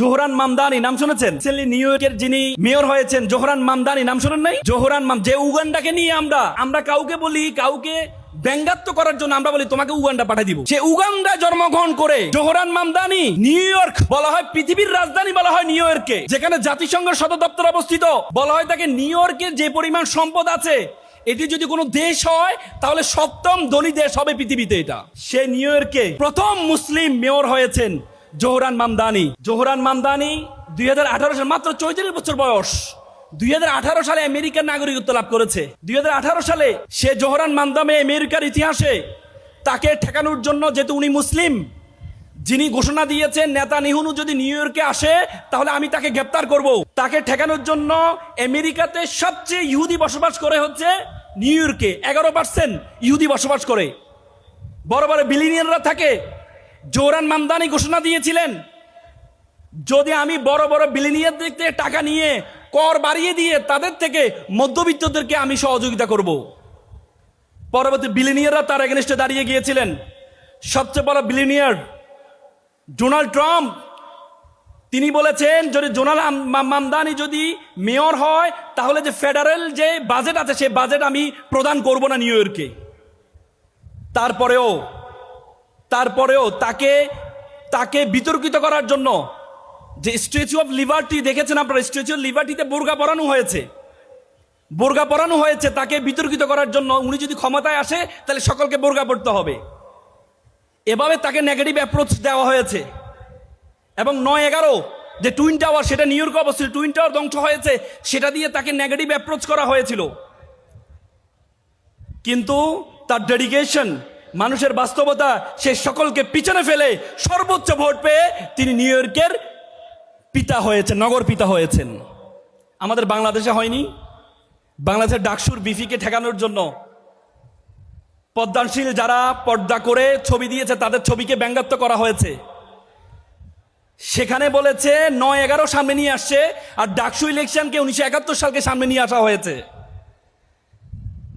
Zohran Mamdani, নাম শুনেছেন? Recently new ইয়র্কের যিনি মেয়র হয়েছেন, জোহরান মামদানি, নাম শুনেন নাই? জোহরান মাম, যে উগান্ডাকে নিয়ে আমরা আমরা কাউকে বলি, কাউকে ব্যঙ্গাত্ম করার জন্য আমরা বলি, তোমাকে উগান্ডা পাঠিয়ে দিব। সে উগান্ডা জন্মগ্রহণ করে জোহরান মামদানি নিউ ইয়র্ক, বলা হয় পৃথিবীর রাজধানী বলা হয় নিউ ইয়র্কে, যেখানে জাতিসংঘ সদর দপ্তর অবস্থিত। বলা হয় তাকে নিউ ইয়র্কের যে পরিমাণ সম্পদ আছে, এটি যদি কোনো দেশ হয়, তাহলে সপ্তম ধনী দেশ হবে পৃথিবীতে এটা। সে নিউ ইয়র্কে প্রথম মুসলিম মেয়র হয়েছেন। জোহরান মামদানি। জোহরান মামদানি দুই হাজার আঠারো সালে, মাত্র চৌত্রিশ বছর বয়স। দুই হাজার আঠারো সালে আমেরিকার নাগরিকত্ব লাভ করেছে। দুই হাজার আঠারো সালে সে জোহরান মামদামে আমেরিকার ইতিহাসে তাকে ঠেকানোর জন্য যেহেতু উনি মুসলিম, যিনি ঘোষণা দিয়েছেন নেতা নিহুনু যদি নিউ ইয়র্কে আসে, তাহলে আমি তাকে গ্রেপ্তার করব। তাকে ঠেকানোর জন্য আমেরিকাতে সবচেয়ে ইহুদি বসবাস করে হচ্ছে নিউ ইয়র্কে। এগারো পার্সেন্ট ইহুদি বসবাস করে। বড় বড় বিলিনিয়াররা থাকে। জোরান মামদানি ঘোষণা দিয়েছিলেন, যদি আমি বড় বড় বিলিনিয়ারদের থেকে টাকা নিয়ে কর বাড়িয়ে দিয়ে তাদের থেকে মধ্যবিত্তদেরকে আমি সহযোগিতা করব। পরবর্তী বিলিনিয়াররা তার এগেনস্টে দাঁড়িয়ে গিয়েছিলেন। সবচেয়ে বড় বিলিনিয়ার ডোনাল্ড ট্রাম্প, তিনি বলেছেন, যদি জোনাল মামদানি যদি মেয়র হয়, তাহলে যে ফেডারেল যে বাজেট আছে, সেই বাজেট আমি প্রদান করব না নিউ ইয়র্কে। তারপরেও তারপরেও তাকে তাকে বিতর্কিত করার জন্য যে স্ট্যাচু অফ লিবার্টি দেখেছেন আপনারা, স্ট্যাচু অফ লিবার্টিতে বোরগা পরানো হয়েছে। বোরগা পরানো হয়েছে, তাকে বিতর্কিত করার জন্য উনি যদি ক্ষমতায় আসে, তাহলে সকলকে বোরগা পড়তে হবে। এভাবে তাকে নেগেটিভ অ্যাপ্রোচ দেওয়া হয়েছে। এবং নয় এগারো, যে টুইন টাওয়ার সেটা নিউ ইয়র্কে অবস্থিত। টুইন টাওয়ার ধ্বংস হয়েছে, সেটা দিয়ে তাকে নেগেটিভ অ্যাপ্রোচ করা হয়েছিল। কিন্তু তার ডেডিকেশন মানুষের বাস্তবতা সে সকলকে পিছনে ফেলে সর্বোচ্চ ভোট পেয়ে তিনি নিউ ইয়র্কের পিতা হয়েছেন, নগর পিতা হয়েছেন। আমাদের বাংলাদেশে হয়নি। বাংলাদেশের ডাকসুর বিফিকে ঠেকানোর জন্য পদ্মানশীল যারা পর্দা করে ছবি দিয়েছে, তাদের ছবিকে ব্যঙ্গাত্ব করা হয়েছে। সেখানে বলেছে, নয় এগারো সামনে নিয়ে আসছে, আর ডাকসু ইলেকশনকে উনিশশো একাত্তর সালকে সামনে নিয়ে আসা হয়েছে।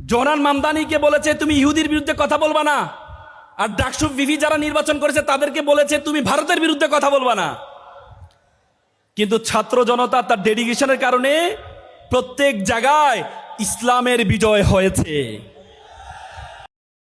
জোহরান মামদানিকে বলেছে, তুমি ইহুদির বিরুদ্ধে কথা বলবা না। আর ডাকসু বিভি যারা নির্বাচন করেছে, তাদেরকে বলেছে, তুমি ভারতের বিরুদ্ধে কথা বলবা না। কিন্তু ছাত্র জনতা তার ডেডিকেশনের কারণে প্রত্যেক জায়গায় ইসলামের বিজয় হয়েছে।